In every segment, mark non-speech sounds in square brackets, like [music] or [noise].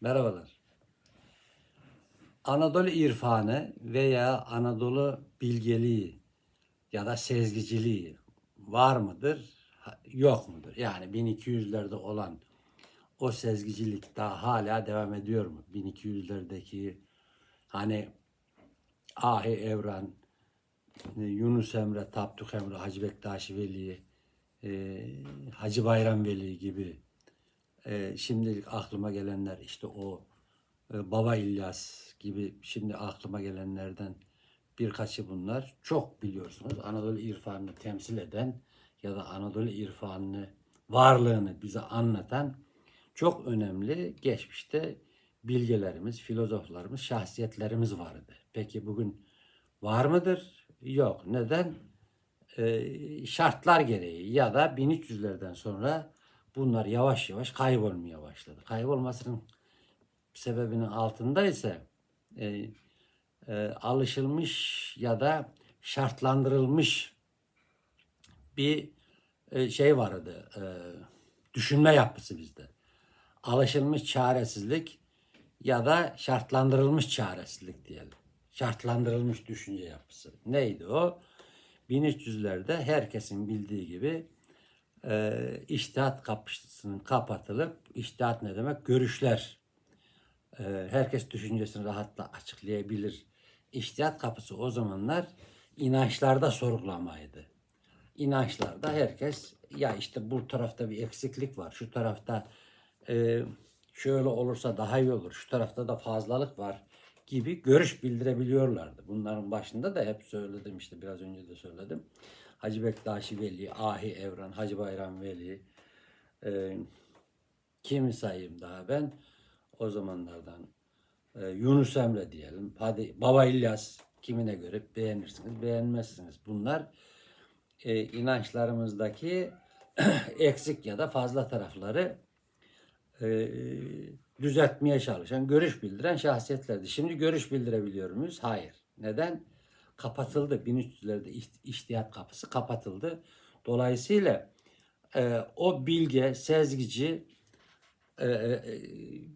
Merhabalar. Anadolu irfanı veya Anadolu bilgeliği ya da sezgiciliği var mıdır, yok mudur? Yani 1200'lerde olan o sezgicilik daha hala devam ediyor mu? 1200'lerdeki hani Ahi Evran, Yunus Emre, Tapduk Emre, Hacı Bektaş Veli, e, Hacı Bayram Veli gibi e, şimdilik aklıma gelenler işte o e, Baba İlyas gibi şimdi aklıma gelenlerden birkaçı bunlar. Çok biliyorsunuz Anadolu irfanını temsil eden ya da Anadolu irfanını varlığını bize anlatan çok önemli geçmişte bilgelerimiz, filozoflarımız, şahsiyetlerimiz vardı. Peki bugün var mıdır? Yok. Neden? Ee, şartlar gereği ya da 1300'lerden sonra bunlar yavaş yavaş kaybolmaya başladı. Kaybolmasının sebebinin altında ise e, e, alışılmış ya da şartlandırılmış bir e, şey vardı. E, düşünme yapısı bizde. Alışılmış çaresizlik ya da şartlandırılmış çaresizlik diyelim. Şartlandırılmış düşünce yapısı. Neydi o? 1300'lerde herkesin bildiği gibi e, iştihat kapısının kapatılıp, iştihat ne demek? Görüşler. E, herkes düşüncesini rahatla açıklayabilir. İştihat kapısı o zamanlar inançlarda sorgulamaydı. İnançlarda herkes ya işte bu tarafta bir eksiklik var, şu tarafta e, şöyle olursa daha iyi olur, şu tarafta da fazlalık var gibi görüş bildirebiliyorlardı. Bunların başında da hep söyledim işte biraz önce de söyledim. Hacı Bektaşi Veli, Ahi Evran, Hacı Bayram Veli, e, kimi sayayım daha ben o zamanlardan e, Yunus Emre diyelim. Hadi Baba İlyas kimine göre beğenirsiniz, beğenmezsiniz. Bunlar e, inançlarımızdaki [clears throat] eksik ya da fazla tarafları e, düzeltmeye çalışan, görüş bildiren şahsiyetlerdi. Şimdi görüş bildirebiliyor muyuz? Hayır. Neden? Kapatıldı. 1300'lerde iş- iştihat kapısı kapatıldı. Dolayısıyla e, o bilge, sezgici, e, e,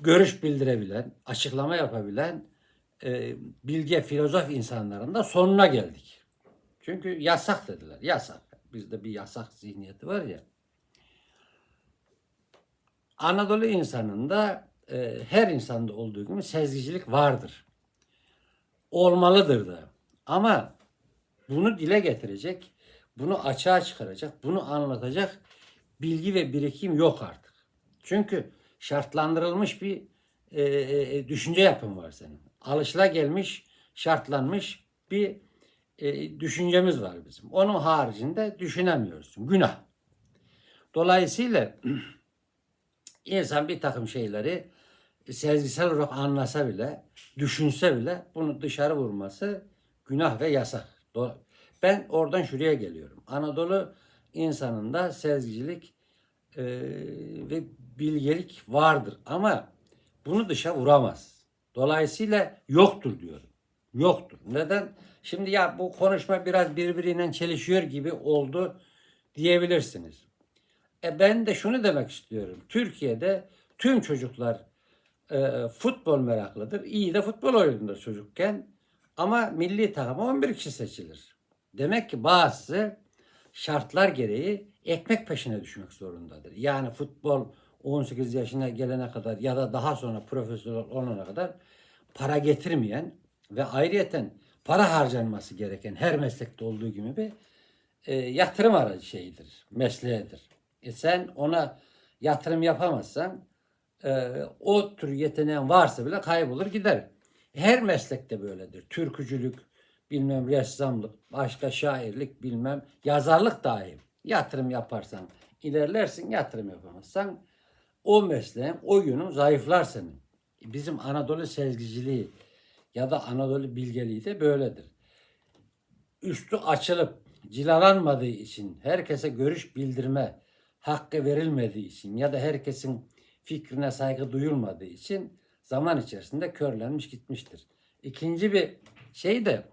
görüş bildirebilen, açıklama yapabilen e, bilge filozof insanların da sonuna geldik. Çünkü yasak dediler. Yasak. Bizde bir yasak zihniyeti var ya. Anadolu insanında e, her insanda olduğu gibi sezgicilik vardır. Olmalıdır da. Ama bunu dile getirecek, bunu açığa çıkaracak, bunu anlatacak bilgi ve birikim yok artık. Çünkü şartlandırılmış bir e, e, düşünce yapın var senin. Alışılagelmiş, şartlanmış bir e, düşüncemiz var bizim. Onun haricinde düşünemiyorsun. Günah. Dolayısıyla [clears throat] insan bir takım şeyleri sezgisel olarak anlasa bile, düşünse bile bunu dışarı vurması günah ve yasak. Ben oradan şuraya geliyorum. Anadolu insanında sezgicilik e, ve bilgelik vardır ama bunu dışa vuramaz. Dolayısıyla yoktur diyorum. Yoktur. Neden? Şimdi ya bu konuşma biraz birbiriyle çelişiyor gibi oldu diyebilirsiniz. E ben de şunu demek istiyorum. Türkiye'de tüm çocuklar e, futbol meraklıdır. İyi de futbol oynuyor çocukken. Ama milli takıma 11 kişi seçilir. Demek ki bazısı şartlar gereği ekmek peşine düşmek zorundadır. Yani futbol 18 yaşına gelene kadar ya da daha sonra profesyonel olana kadar para getirmeyen ve ayrıyeten para harcanması gereken her meslekte olduğu gibi bir e, yatırım aracı şeyidir, mesleğidir. E sen ona yatırım yapamazsan e, o tür yeteneğin varsa bile kaybolur gider. Her meslekte böyledir. Türkücülük, bilmem ressamlık, başka şairlik, bilmem yazarlık dahi. Yatırım yaparsan ilerlersin, yatırım yapamazsan o mesleğin, o yönün zayıflar senin. Bizim Anadolu sezgiciliği ya da Anadolu bilgeliği de böyledir üstü açılıp cilalanmadığı için, herkese görüş bildirme hakkı verilmediği için ya da herkesin fikrine saygı duyulmadığı için zaman içerisinde körlenmiş gitmiştir. İkinci bir şey de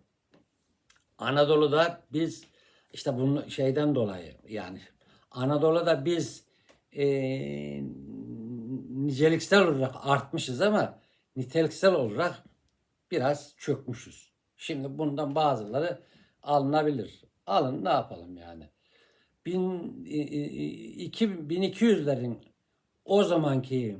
Anadolu'da biz işte bunu şeyden dolayı yani Anadolu'da biz eee, niceliksel olarak artmışız ama niteliksel olarak biraz çökmüşüz. Şimdi bundan bazıları alınabilir. Alın ne yapalım yani. Bin, e, e, 1200'lerin o zamanki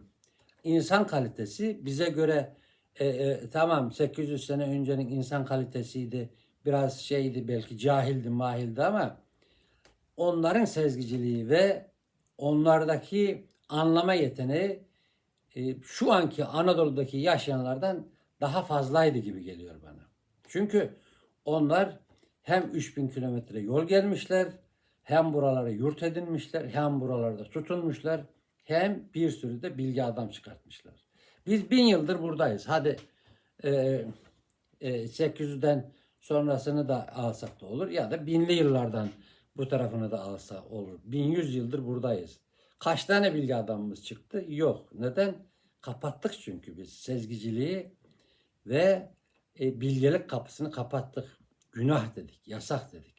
insan kalitesi bize göre e, e, tamam 800 sene öncenin insan kalitesiydi. Biraz şeydi belki cahildi mahildi ama onların sezgiciliği ve onlardaki anlama yeteneği e, şu anki Anadolu'daki yaşayanlardan daha fazlaydı gibi geliyor bana. Çünkü onlar hem 3000 kilometre yol gelmişler, hem buraları yurt edinmişler, hem buralarda tutunmuşlar, hem bir sürü de bilgi adam çıkartmışlar. Biz bin yıldır buradayız. Hadi e, e, 800'den sonrasını da alsak da olur ya da binli yıllardan bu tarafını da alsa olur. 1100 yıldır buradayız. Kaç tane bilgi adamımız çıktı? Yok. Neden? Kapattık çünkü biz sezgiciliği ve e, bilgelik kapısını kapattık. Günah dedik, yasak dedik.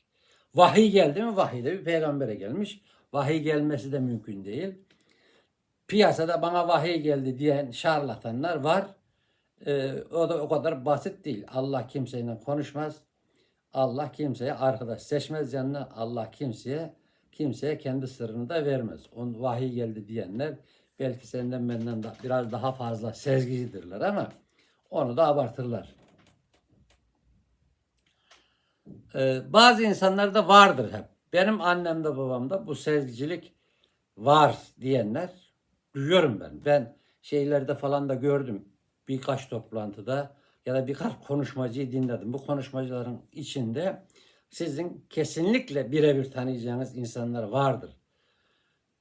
Vahiy geldi mi? Vahiy de bir peygambere gelmiş. Vahiy gelmesi de mümkün değil. Piyasada bana vahiy geldi diyen şarlatanlar var. Ee, o da o kadar basit değil. Allah kimseyle konuşmaz. Allah kimseye arkadaş seçmez yanına. Allah kimseye kimseye kendi sırrını da vermez. On vahiy geldi diyenler belki senden benden de biraz daha fazla sezgicidirler ama onu da abartırlar. Ee, bazı insanlarda vardır hep. Benim annemde babamda bu sezgicilik var diyenler duyuyorum ben. Ben şeylerde falan da gördüm. Birkaç toplantıda ya da birkaç konuşmacıyı dinledim. Bu konuşmacıların içinde sizin kesinlikle birebir tanıyacağınız insanlar vardır.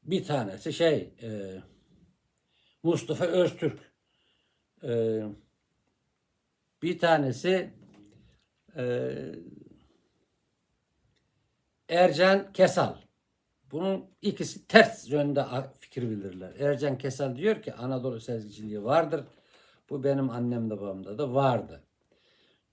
Bir tanesi şey e, Mustafa Öztürk. E, bir tanesi e, Ercan Kesal. Bunun ikisi ters yönde fikir bildirirler. Ercan Kesal diyor ki Anadolu sezgiciliği vardır. Bu benim annemde babamda da vardı.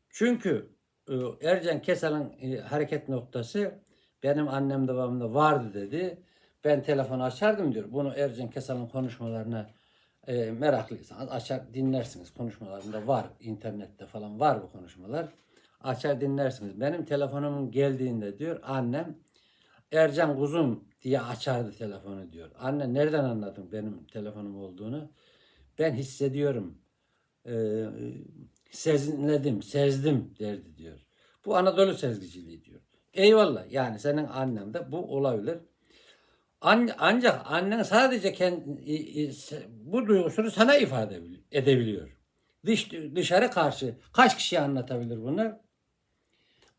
Çünkü e, Ercan Kesal'ın e, hareket noktası benim annemde babamda vardı dedi. Ben telefonu açardım diyor. Bunu Ercan Kesal'ın konuşmalarına e, meraklıysanız açar dinlersiniz. Konuşmalarında var. internette falan var bu konuşmalar. Açar dinlersiniz. Benim telefonumun geldiğinde diyor annem Ercan kuzum diye açardı telefonu diyor. Anne nereden anladın benim telefonum olduğunu? Ben hissediyorum. Ee, sezinledim, sezdim derdi diyor. Bu Anadolu sezgiciliği diyor. Eyvallah yani senin annen de bu olabilir. An- ancak annen sadece kendi, bu duygusunu sana ifade edebil- edebiliyor. Dış, dışarı karşı kaç kişiye anlatabilir bunu?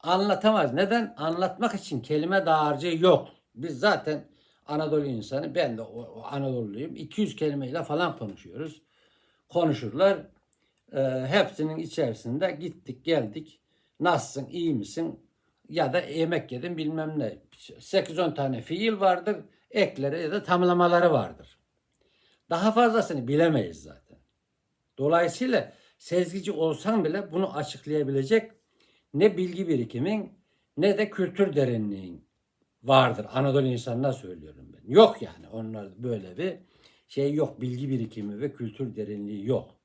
Anlatamaz. Neden? Anlatmak için kelime dağarcığı yok. Biz zaten Anadolu insanı, ben de Anadolu'luyum. 200 kelimeyle falan konuşuyoruz. Konuşurlar. Ee, hepsinin içerisinde gittik geldik. Nasılsın, iyi misin? Ya da yemek yedim bilmem ne. 8-10 tane fiil vardır. Ekleri ya da tamlamaları vardır. Daha fazlasını bilemeyiz zaten. Dolayısıyla sezgici olsan bile bunu açıklayabilecek ne bilgi birikimin ne de kültür derinliğin vardır. Anadolu insanına söylüyorum ben. Yok yani onlar böyle bir şey yok. Bilgi birikimi ve kültür derinliği yok.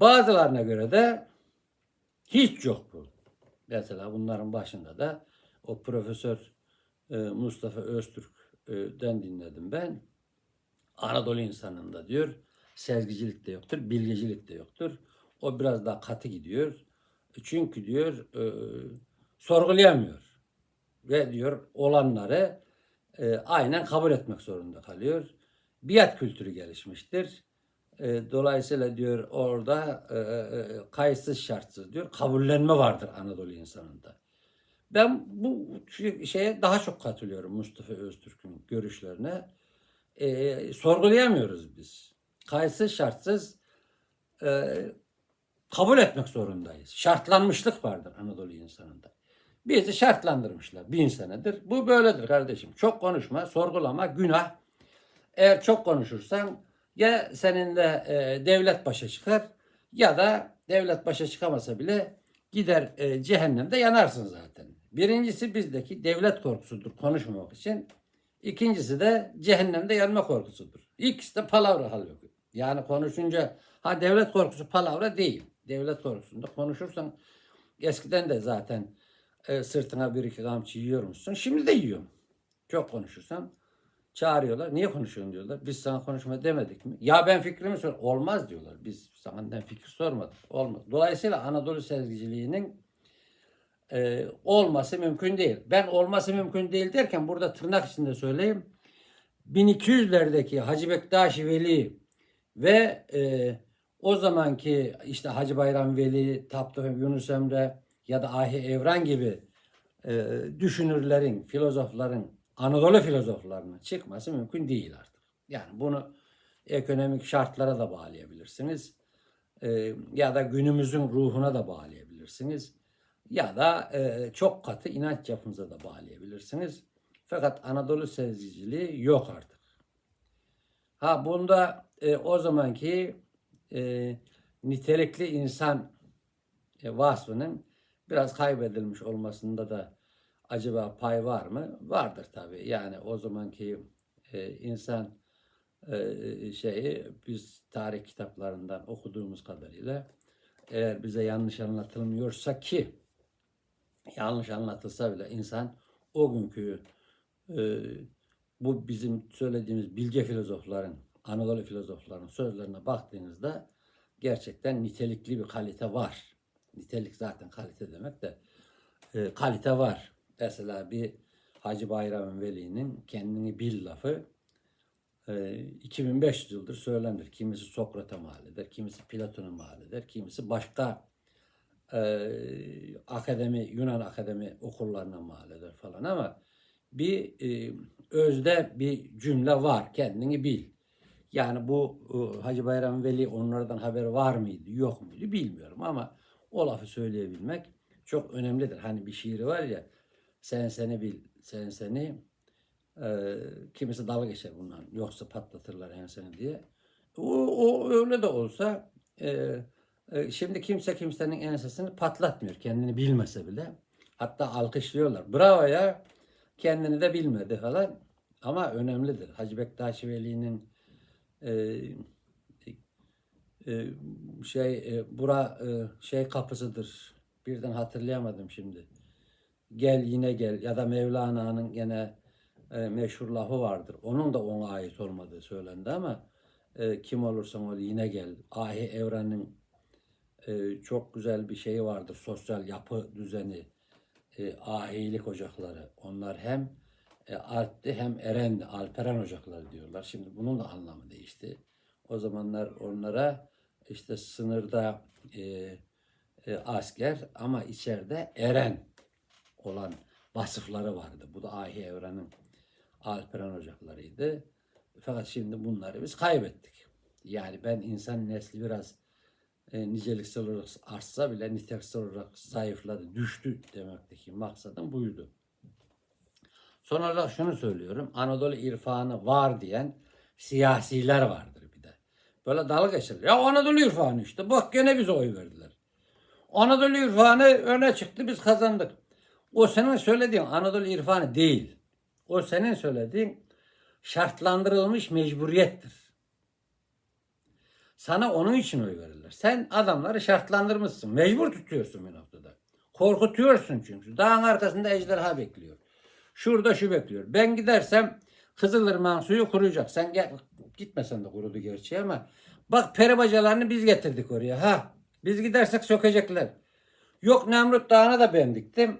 Bazılarına göre de hiç yok bu. Mesela bunların başında da o Profesör e, Mustafa Öztürk'den dinledim ben. Anadolu insanında diyor sezgicilik de yoktur, bilgicilik de yoktur. O biraz daha katı gidiyor. Çünkü diyor e, sorgulayamıyor. Ve diyor olanları e, aynen kabul etmek zorunda kalıyor. Biat kültürü gelişmiştir. E, dolayısıyla diyor orada e, e, kayıtsız şartsız diyor kabullenme vardır Anadolu insanında. Ben bu şeye daha çok katılıyorum Mustafa Öztürk'ün görüşlerine. E, sorgulayamıyoruz biz. Kayıtsız şartsız e, kabul etmek zorundayız. Şartlanmışlık vardır Anadolu insanında. Bizi şartlandırmışlar bin senedir. Bu böyledir kardeşim. Çok konuşma, sorgulama, günah. Eğer çok konuşursan ya seninle e, devlet başa çıkar ya da devlet başa çıkamasa bile gider e, cehennemde yanarsın zaten. Birincisi bizdeki devlet korkusudur konuşmamak için. İkincisi de cehennemde yanma korkusudur. İkisi de palavra halbuki. Yani konuşunca ha devlet korkusu palavra değil. Devlet korkusunda konuşursan eskiden de zaten e, sırtına bir iki kamçı yiyormuşsun. Şimdi de yiyorum. Çok konuşursan çağırıyorlar. Niye konuşuyorsun diyorlar. Biz sana konuşma demedik mi? Ya ben fikrimi sor. Olmaz diyorlar. Biz senden fikir sormadık. Olmaz. Dolayısıyla Anadolu sezgiciliğinin e, olması mümkün değil. Ben olması mümkün değil derken burada tırnak içinde söyleyeyim. 1200'lerdeki Hacı Bektaş Veli ve e, o zamanki işte Hacı Bayram Veli, Tapduk Yunus Emre ya da Ahi Evran gibi e, düşünürlerin, filozofların, Anadolu filozoflarının çıkması mümkün değil artık. Yani bunu ekonomik şartlara da bağlayabilirsiniz. E, ya da günümüzün ruhuna da bağlayabilirsiniz. Ya da e, çok katı inanç yapınıza da bağlayabilirsiniz. Fakat Anadolu sezgiciliği yok artık. Ha bunda e, o zamanki e, nitelikli insan e, vasfının biraz kaybedilmiş olmasında da acaba pay var mı? Vardır tabii. Yani o zamanki e, insan e, şeyi biz tarih kitaplarından okuduğumuz kadarıyla eğer bize yanlış anlatılmıyorsa ki yanlış anlatılsa bile insan o günkü e, bu bizim söylediğimiz bilge filozofların, Anadolu filozofların sözlerine baktığınızda gerçekten nitelikli bir kalite var. Nitelik zaten kalite demek de e, kalite var. Mesela bir Hacı Bayram Veli'nin kendini bil lafı e, 2500 yıldır söylenir. Kimisi Sokrat'a mal eder, kimisi Platon'a mal eder, kimisi başka e, akademi, Yunan akademi okullarına mal eder falan ama bir e, özde bir cümle var. Kendini bil. Yani bu e, Hacı Bayram Veli onlardan haber var mıydı, yok muydu bilmiyorum ama o lafı söyleyebilmek çok önemlidir. Hani bir şiiri var ya sen seni bil, sen seni e, kimisi dalga geçer bundan. Yoksa patlatırlar enseni diye. O, o öyle de olsa e, e, şimdi kimse kimsenin ensesini patlatmıyor. Kendini bilmese bile. Hatta alkışlıyorlar. Bravo ya. Kendini de bilmedi falan. Ama önemlidir. Hacı Bektaş Veli'nin e, e, şey e, bura şey kapısıdır. Birden hatırlayamadım şimdi. Gel yine gel ya da Mevlana'nın gene e, meşhur lafı vardır. Onun da ona ait olmadığı söylendi ama kim olursan ol yine gel. Ahi Evren'in çok güzel bir şeyi vardır. Sosyal yapı düzeni, ahilik ocakları. Onlar hem e, Alp'ti hem Eren'di. Alperen ocakları diyorlar. Şimdi bunun da anlamı değişti. O zamanlar onlara işte sınırda e, e, asker ama içeride Eren olan vasıfları vardı. Bu da Ahi Evren'in Alperen ocaklarıydı. Fakat şimdi bunları biz kaybettik. Yani ben insan nesli biraz e, niceliksel olarak artsa bile niteliksel olarak zayıfladı, düştü demekteki maksadım buydu. Son olarak şunu söylüyorum. Anadolu irfanı var diyen siyasiler vardır bir de. Böyle dalga geçilir. Ya Anadolu irfanı işte. Bak gene bize oy verdiler. Anadolu irfanı öne çıktı biz kazandık. O senin söylediğin Anadolu irfanı değil. O senin söylediğin şartlandırılmış mecburiyettir. Sana onun için oy verirler. Sen adamları şartlandırmışsın. Mecbur tutuyorsun bir noktada. Korkutuyorsun çünkü. Dağın arkasında ejderha bekliyor. Şurada şu bekliyor. Ben gidersem Kızılırmak'ın suyu kuruyacak. Sen gel, gitmesen de kurudu gerçi ama bak peri bacalarını biz getirdik oraya. Ha biz gidersek sökecekler. Yok Nemrut Dağı'na da ben diktim.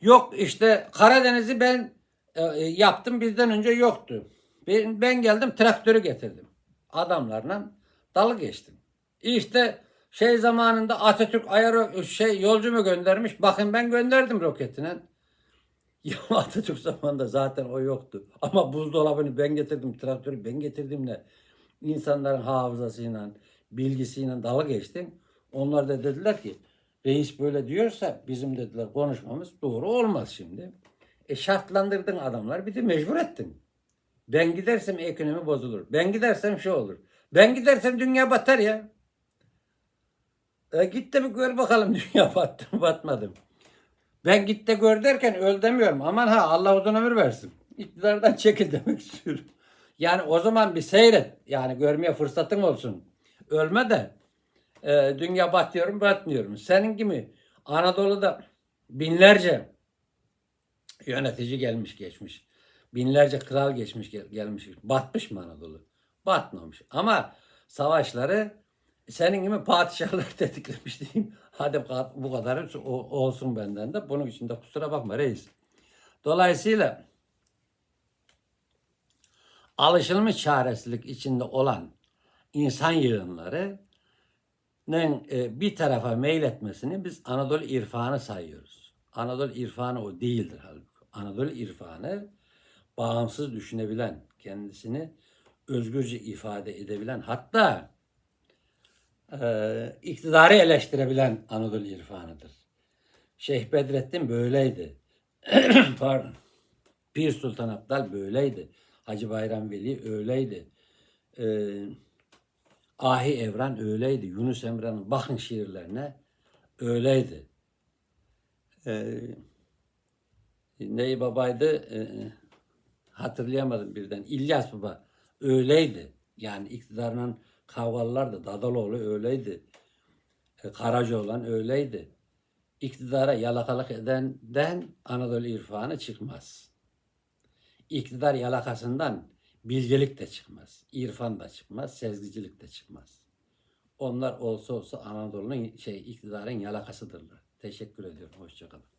Yok işte Karadeniz'i ben e, e, yaptım bizden önce yoktu. Ben, ben geldim traktörü getirdim. Adamlarla dalga geçtim. İşte şey zamanında Atatürk ayar şey yolcu mu göndermiş? Bakın ben gönderdim roketine. [laughs] Ya Atatürk zamanında zaten o yoktu. Ama buzdolabını ben getirdim, traktörü ben getirdim de insanların hafızasıyla, bilgisiyle dalga geçtim. Onlar da dediler ki reis böyle diyorsa bizim dediler konuşmamız doğru olmaz şimdi. E şartlandırdın adamlar bir de mecbur ettin. Ben gidersem ekonomi bozulur. Ben gidersem şu olur. Ben gidersem dünya batar ya. E git de bir gör bakalım [laughs] dünya battı mı batmadı mı? Ben git de gör derken öl demiyorum. Aman ha Allah uzun ömür versin. İktidardan [laughs] çekil demek istiyorum. Yani o zaman bir seyret. Yani görmeye fırsatın olsun. Ölme de e, dünya batıyorum batmıyorum. Senin gibi Anadolu'da binlerce yönetici gelmiş geçmiş. Binlerce kral geçmiş gel- gelmiş. Batmış mı Anadolu? Batmamış. Ama savaşları senin gibi padişahlar [laughs] tetiklemiş diyeyim. Hadi bu kadar olsun benden de. Bunun için de kusura bakma reis. Dolayısıyla alışılmış çaresizlik içinde olan insan yığınları bir tarafa meyletmesini biz Anadolu irfanı sayıyoruz. Anadolu irfanı o değildir halbuki. Anadolu irfanı bağımsız düşünebilen, kendisini özgürce ifade edebilen, hatta e, iktidarı eleştirebilen Anadolu irfanıdır. Şeyh Bedrettin böyleydi. [clears throat] Pardon. Pir Sultan Abdal böyleydi. Hacı Bayram Veli öyleydi. Ee, Ahi Evran öyleydi. Yunus Emre'nin bakın şiirlerine öyleydi. Ee, neyi babaydı ee, hatırlayamadım birden. İlyas Baba öyleydi. Yani iktidarının kavgalılar da Dadaloğlu öyleydi. E, Karacaoğlan öyleydi. İktidara yalakalık edenden Anadolu irfanı çıkmaz. İktidar yalakasından bilgelik de çıkmaz. irfan da çıkmaz, sezgicilik de çıkmaz. Onlar olsa olsa Anadolu'nun şey iktidarın yalakasıdırlar. Teşekkür ediyorum. Hoşçakalın.